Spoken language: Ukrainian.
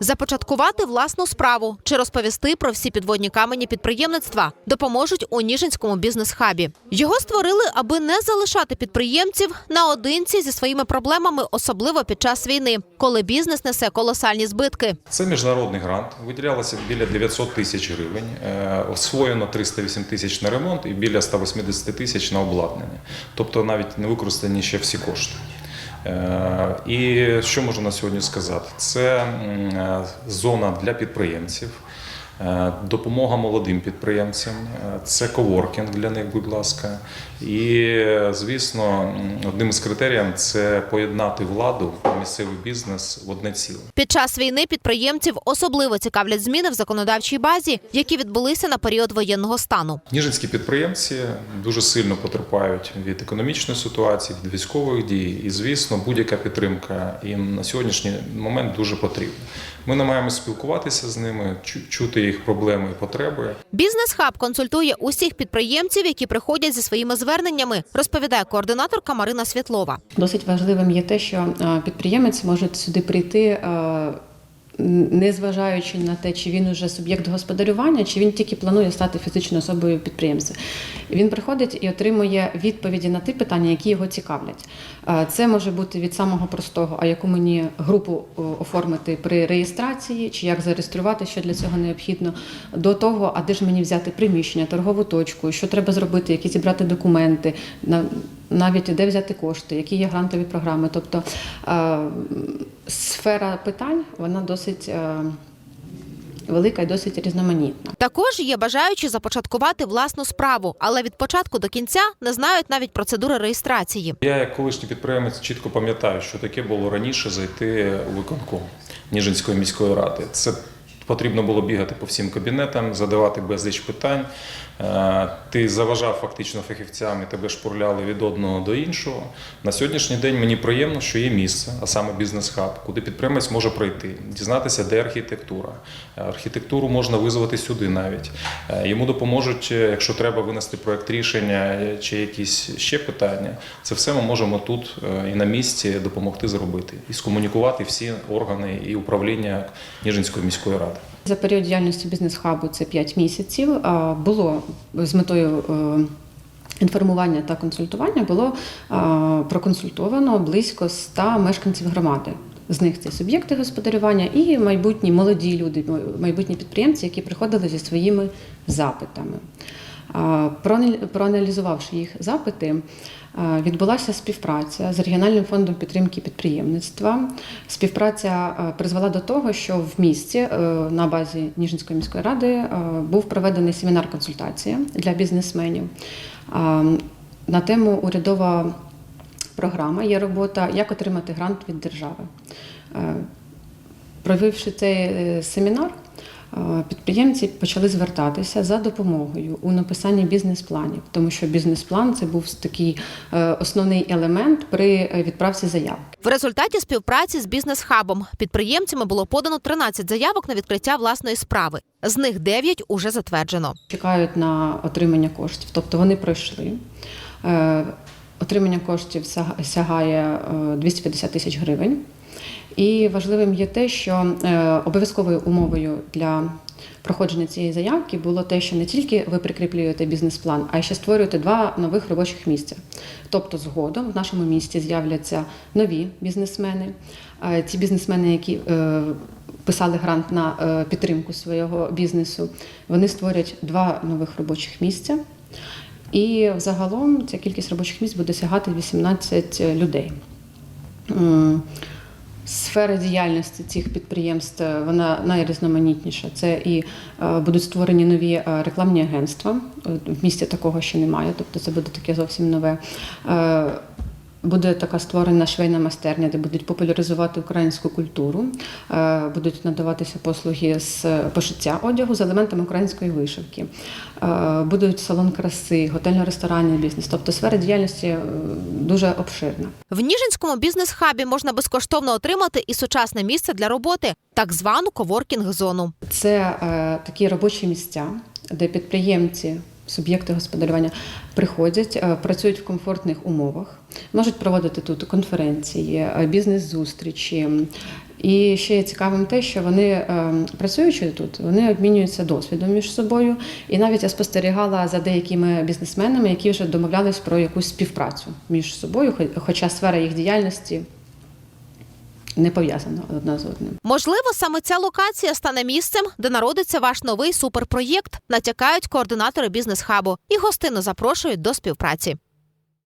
Започаткувати власну справу чи розповісти про всі підводні камені підприємництва допоможуть у Ніжинському бізнес-хабі. Його створили, аби не залишати підприємців наодинці зі своїми проблемами, особливо під час війни, коли бізнес несе колосальні збитки. Це міжнародний грант. Виділялося біля 900 тисяч гривень. Е, Освоєно 308 тисяч на ремонт і біля 180 тисяч на обладнання. Тобто навіть не використані ще всі кошти. Е, І що можу на сьогодні сказати? Це е, зона для підприємців. Е, Допомога молодим підприємцям, е, це коворкінг для них, будь ласка. І, звісно, одним із критеріїв це поєднати владу і місцевий бізнес в одне ціле. Під час війни підприємців особливо цікавлять зміни в законодавчій базі, які відбулися на період воєнного стану. Ніжинські підприємці дуже сильно потерпають від економічної ситуації, від військових дій, і звісно, будь-яка підтримка їм на сьогоднішній момент дуже потрібна. Ми намагаємося спілкуватися з ними, чути їх проблеми і потреби. Бізнес-хаб консультує усіх підприємців, які приходять зі своїми зверненнями, розповідає координаторка Марина Світлова. Досить важливим є те, що е, підприємець може сюди прийти. е, Незважаючи на те, чи він уже суб'єкт господарювання, чи він тільки планує стати фізичною особою підприємця. Він приходить і отримує відповіді на ті питання, які його цікавлять. Е, Це може бути від самого простого, а яку мені групу е, оформити при реєстрації, чи як зареєструвати, що для цього необхідно, до того, а де ж мені взяти приміщення, торгову точку, що треба зробити, які зібрати документи, на- навіть де взяти кошти, які є грантові програми. Тобто е, сфера питань вона досить велика і досить різноманітна. Також є бажаючі започаткувати власну справу, але від початку до кінця не знають навіть процедури реєстрації. Я, як колишній підприємець, чітко пам'ятаю, що таке було раніше зайти у виконком Ніжинської міської ради. Це потрібно було бігати по всім кабінетам, задавати безліч питань. Е, Ти заважав фактично фахівцям і тебе шпурляли від одного до іншого. На сьогоднішній день мені приємно, що є місце, а саме бізнес-хаб, куди підприємець може прийти, дізнатися, де архітектура. Е, Архітектуру можна визвати сюди навіть. Е, Йому допоможуть, якщо треба винести проект рішення чи якісь ще питання. Це все ми можемо тут і на місці допомогти зробити і скомунікувати всі органи і управління Ніжинської міської ради. За період діяльності бізнес-хабу це 5 місяців. Було з метою е, інформування та консультування було проконсультовано близько 100 мешканців громади. З них це суб'єкти господарювання і майбутні молоді люди, майбутні підприємці, які приходили зі своїми запитами. Проаналізувавши їх запити, відбулася співпраця з регіональним фондом підтримки підприємництва. Співпраця призвела до того, що в місті е, на базі Ніжинської міської ради е, був проведений семінар-консультація для бізнесменів на тему урядова програма є робота Як отримати грант від держави. Е, Провівши цей семінар, підприємці почали звертатися за допомогою у написанні бізнес-планів, тому що бізнес-план це був такий е, основний елемент при е, відправці заяв. В результаті співпраці з бізнес-хабом підприємцями було подано 13 заявок на відкриття власної справи. З них 9 уже затверджено. Чекають на отримання коштів, тобто вони пройшли. Е, Отримання коштів сягає е, 250 тисяч гривень. І важливим є те, що е, обов'язковою умовою для проходження цієї заявки було те, що не тільки ви прикріплюєте бізнес-план, а й ще створюєте два нових робочих місця. Тобто, згодом в нашому місті з'являться нові бізнесмени. Ті бізнесмени, які е, писали грант на е, підтримку свого бізнесу, вони створять два нових робочих місця. І взагалом ця кількість робочих місць буде сягати 18 людей. Сфера діяльності цих підприємств вона найрізноманітніша. Це і е, будуть створені нові е, рекламні агентства. Е, В місті такого ще немає, тобто це буде таке зовсім нове. Буде така створена швейна майстерня, де будуть популяризувати українську культуру, Е, будуть надаватися послуги з пошиття одягу з елементами української вишивки. Е, Будуть салон краси, готельно-ресторанний бізнес. Тобто сфера діяльності е, дуже обширна. В Ніжинському бізнес-хабі можна безкоштовно отримати і сучасне місце для роботи, так звану коворкінг-зону. Це е, такі робочі місця, де підприємці, суб'єкти господарювання приходять, е, працюють в комфортних умовах, можуть проводити тут конференції, е, бізнес-зустрічі. І ще є цікавим те, що вони, е, працюючи тут, вони обмінюються досвідом між собою. І навіть я спостерігала за деякими бізнесменами, які вже домовлялись про якусь співпрацю між собою, хоча сфера їх діяльності не пов'язана одна з одним. Можливо, саме ця локація стане місцем, де народиться ваш новий суперпроєкт, натякають координатори бізнес-хабу і гостину запрошують до співпраці.